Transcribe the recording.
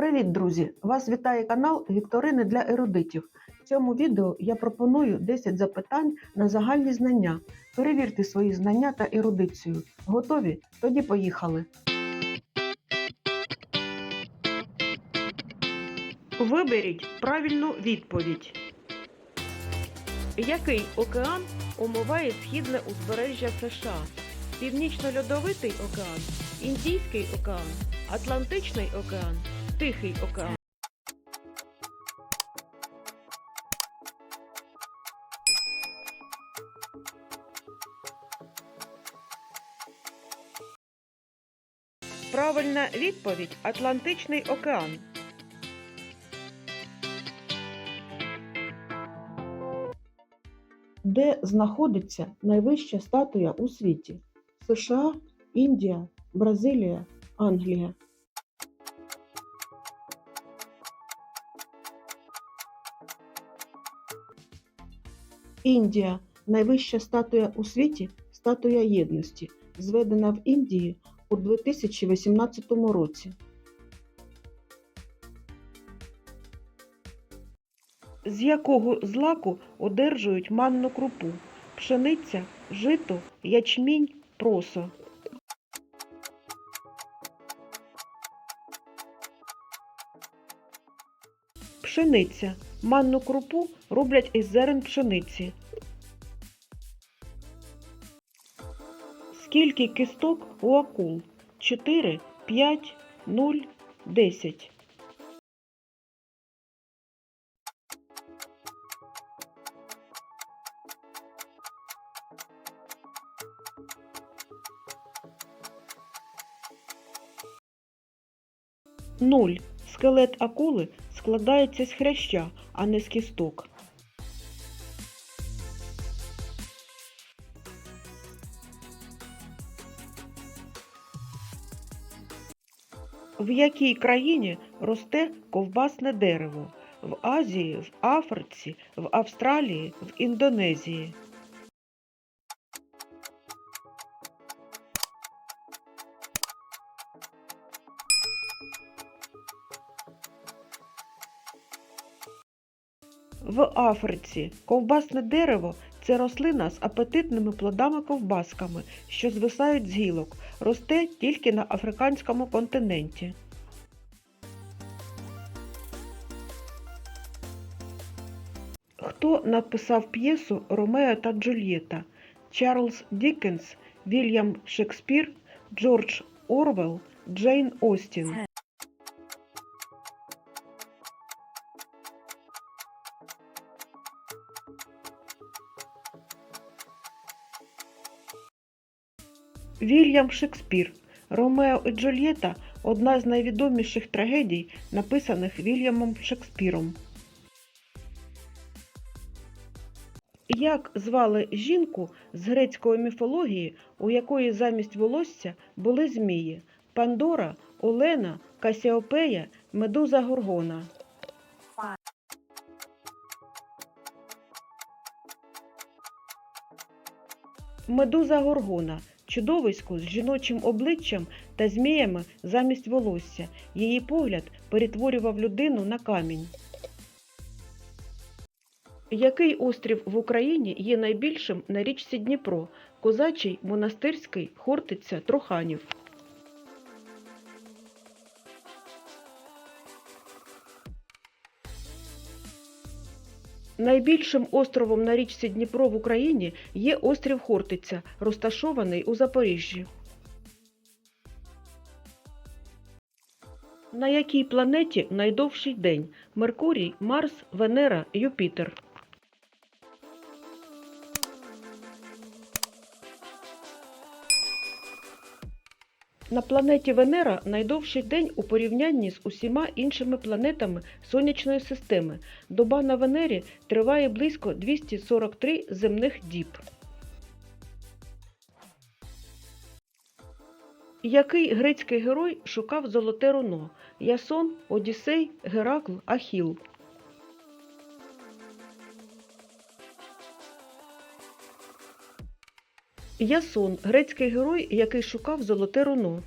Привіт, друзі! Вас вітає канал Вікторини для ерудитів. В цьому відео я пропоную 10 запитань на загальні знання. Перевірте свої знання та ерудицію. Готові? Тоді поїхали. Виберіть правильну відповідь. Який океан омиває східне узбережжя США? Північно-льодовитий океан, Індійський океан, Атлантичний океан, Тихий океан. Правильна відповідь Атлантичний океан. Де знаходиться найвища статуя у світі? США, Індія, Бразилія, Англія. Індія найвища статуя у світі статуя єдності, зведена в Індії у 2018 році. З якого злаку одержують манну крупу? Пшениця, жито, ячмінь, просо. Пшениця. Манну крупу роблять із зерен пшениці. Скільки кісток у акул? 4, 5, 0, 10. Нуль. Скелет акули складається з хряща, а не з кісток. В якій країні росте ковбасне дерево? В Азії, в Африці, в Австралії, в Індонезії. В Африці ковбасне дерево це рослина з апетитними плодами-ковбасками, що звисають з гілок, росте тільки на африканському континенті. Хто написав п'єсу Ромео та Джульєта? Чарльз Діккенс, Вільям Шекспір, Джордж Орвелл, Джейн Остін. Вільям Шекспір. Ромео і Джульєта одна з найвідоміших трагедій, написаних Вільямом Шекспіром. Як звали жінку з грецької міфології, у якої замість волосся були змії? Пандора, Олена, Касіопея, Медуза Горгона. Медуза Горгона чудовисько з жіночим обличчям та зміями замість волосся. Її погляд перетворював людину на камінь. Який острів в Україні є найбільшим на річці Дніпро? Козачий, монастирський, Хортиця, Троханів. Найбільшим островом на річці Дніпро в Україні є острів Хортиця, розташований у Запоріжжі. На якій планеті найдовший день? Меркурій, Марс, Венера, Юпітер. На планеті Венера найдовший день у порівнянні з усіма іншими планетами Сонячної системи. Доба на Венері триває близько 243 земних діб. Який грецький герой шукав золоте руно? Ясон, Одіссей, Геракл, Ахіл. Ясон грецький герой, який шукав золоте руно.